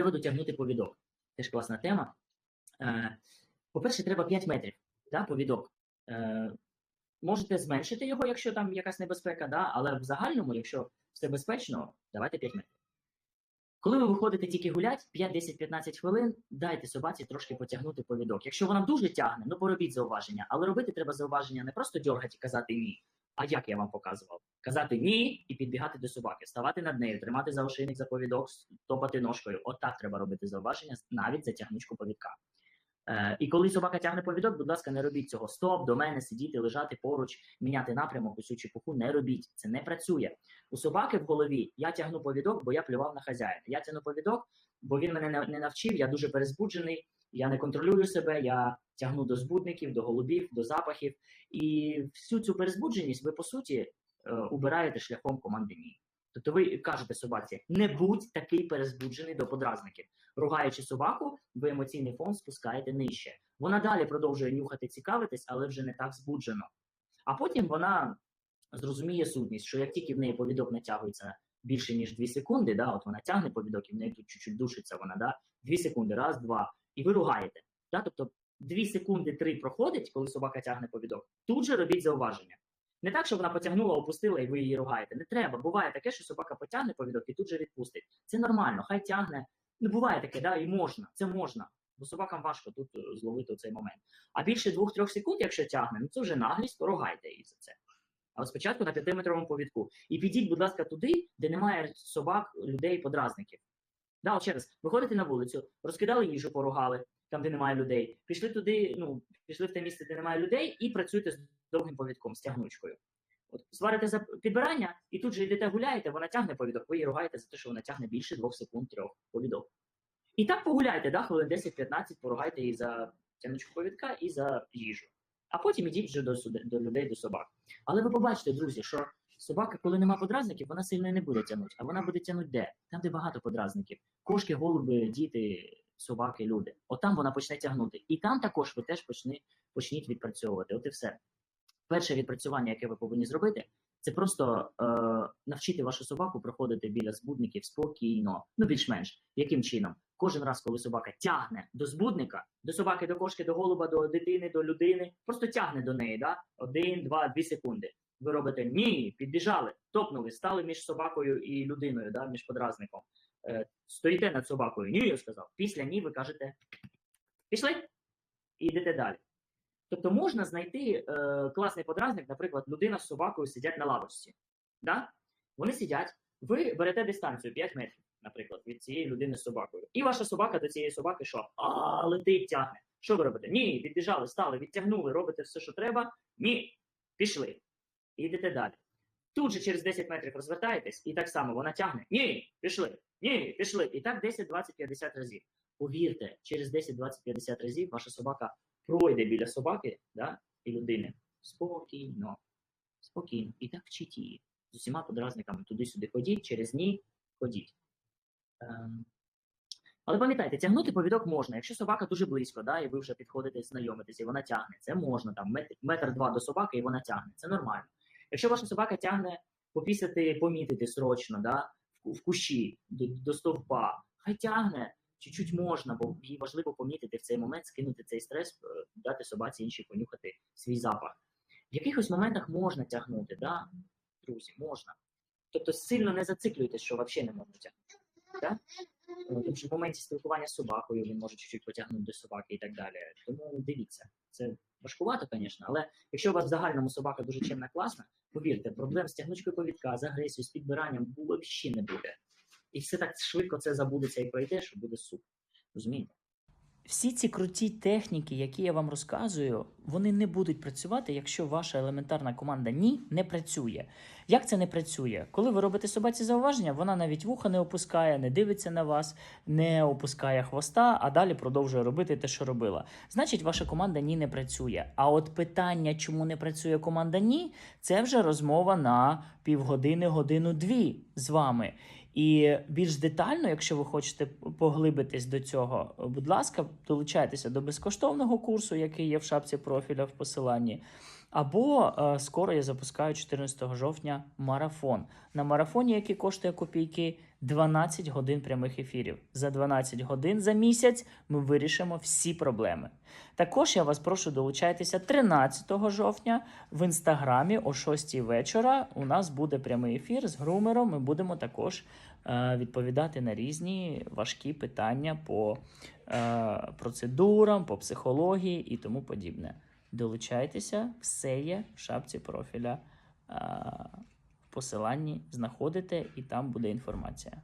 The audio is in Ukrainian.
приводу тягнути повідок. Теж класна тема. Е, По-перше, треба 5 метрів да, повідок. Е, Можете зменшити його, якщо там якась небезпека, да, але в загальному, якщо все безпечно, давайте 5 метрів. Коли ви виходите тільки гулять, 5, 10, 15 хвилин, дайте собаці трошки потягнути повідок. Якщо вона дуже тягне, ну поробіть зауваження. Але робити треба зауваження не просто дьоргати і казати ні. А як я вам показував? Казати ні і підбігати до собаки, ставати над нею, тримати за ошейник за повідок, топати ножкою. Отак треба робити зауваження, навіть за тягнучку повідка. Е, і коли собака тягне повідок, будь ласка, не робіть цього. Стоп, до мене сидіти, лежати поруч, міняти напрямок, усю чепуху не робіть. Це не працює. У собаки в голові я тягну повідок, бо я плював на хазяїна. Я тягну повідок, бо він мене не- не навчив, я дуже перезбуджений, я не контролюю себе, я тягну до збудників, до голубів, до запахів. І всю цю перезбудженість ви, по суті, е, убираєте шляхом команди ні. Тобто ви кажете собаці, не будь такий перезбуджений до подразників. Ругаючи собаку, ви емоційний фон спускаєте нижче. Вона далі продовжує нюхати, цікавитись, але вже не так збуджено. А потім вона зрозуміє сутність, що як тільки в неї повідок натягується більше ніж 2 секунди, да, от вона тягне повідок, і в неї тут чуть-чуть душиться вона, да, 2 секунди, раз, два, і ви ругаєте. Да, тобто 2 секунди, 3 проходить, коли собака тягне повідок, тут же робіть зауваження. Не так, що вона потягнула, опустила, і ви її ругаєте. Не треба. Буває таке, що собака потягне повідок і тут же відпустить. Це нормально, хай тягне. Ну, буває таке, да, і можна, це можна. Бо собакам важко тут е, зловити цей момент. А більше 2-3 секунд, якщо тягне, ну це вже наглість, то ругайте її за це. Але спочатку на 5-метровому повідку. І підіть, будь ласка, туди, де немає собак, людей, подразників. Да, ще раз, виходите на вулицю, розкидали їжу, поругали, там, де немає людей. Пішли туди, ну, пішли в те місце, де немає людей, і працюєте з довгим повідком, з тягнучкою. От, сварите за підбирання, і тут же йдете гуляєте, вона тягне повідок, ви її ругаєте за те, що вона тягне більше 2 секунд трьох повідок. І так погуляйте, да, хвилин 10-15, поругайте її за тягнучку повідка і за їжу. А потім ідіть вже до, суде- до людей, до собак. Але ви побачите, друзі, що собака, коли нема подразників, вона сильно не буде тягнути. А вона буде тягнути де? Там, де багато подразників. Кошки, голуби, діти, собаки, люди. От вона почне тягнути. І там також ви теж почни, почніть відпрацьовувати. От і все. Перше відпрацювання, яке ви повинні зробити, це просто е, навчити вашу собаку проходити біля збудників спокійно, ну більш-менш. Яким чином? Кожен раз, коли собака тягне до збудника, до собаки, до кошки, до голуба, до дитини, до людини, просто тягне до неї, да? один, два, дві секунди. Ви робите ні, підбіжали, топнули, стали між собакою і людиною, да? між подразником. Е, стоїте над собакою. Ні, я сказав. Після ні, ви кажете пішли і йдете далі. Тобто можна знайти е, класний подразник, наприклад, людина з собакою сидять на лавочці. Да? Вони сидять, ви берете дистанцію 5 метрів, наприклад, від цієї людини з собакою. І ваша собака до цієї собаки що? А, летить, тягне. Що ви робите? Ні, підбіжали, стали, відтягнули, робите все, що треба. Ні, пішли. І йдете далі. Тут же через 10 метрів розвертаєтесь, і так само вона тягне. Ні, пішли, ні, пішли. І так 10, 20, 50 разів. Повірте, через 10, 20, 50 разів ваша собака пройде біля собаки да, і людини спокійно, спокійно. І так вчіть її. З усіма подразниками туди-сюди ходіть, через ні ходіть. Ем, Але пам'ятайте, тягнути повідок можна. Якщо собака дуже близько, да, і ви вже підходите знайомитесь, і вона тягне, це можна. Там метр, два до собаки, і вона тягне. Це нормально. Якщо ваша собака тягне попісяти, помітити срочно, да, в, кущі до, до стовпа, хай тягне, чуть-чуть можна, бо їй важливо помітити в цей момент, скинути цей стрес, е, дати собаці іншій понюхати свій запах. В якихось моментах можна тягнути, да? друзі, можна. Тобто сильно не зациклюйтесь, що взагалі не можна тягнути. Да? Е, Тому що в моменті спілкування з собакою він може чуть-чуть потягнути до собаки і так далі. Тому дивіться, це важкувато, звісно, але якщо у вас в загальному собака дуже чимна класна, повірте, проблем з тягнучкою повідка, з агресією, з підбиранням взагалі не буде. І все так швидко це забудеться і пройде, що буде суп. Розумієте? Всі ці круті техніки, які я вам розказую, вони не будуть працювати, якщо ваша елементарна команда ні не працює. Як це не працює? Коли ви робите собаці зауваження, вона навіть вуха не опускає, не дивиться на вас, не опускає хвоста, а далі продовжує робити те, що робила. Значить, ваша команда ні не працює. А от питання, чому не працює команда ні, це вже розмова на півгодини, годину-дві з вами. І більш детально, якщо ви хочете поглибитись до цього, будь ласка, долучайтеся до безкоштовного курсу, який є в шапці профіля в посиланні. Або е, скоро я запускаю 14 жовтня марафон. На марафоні, який коштує копійки, 12 годин прямих ефірів. За 12 годин за місяць ми вирішимо всі проблеми. Також я вас прошу долучайтеся 13 жовтня в інстаграмі о 6 вечора. У нас буде прямий ефір з грумером. Ми будемо також е, відповідати на різні важкі питання по е, процедурам, по психології і тому подібне. Долучайтеся, все є в шапці профіля. Е, посиланні знаходите, і там буде інформація.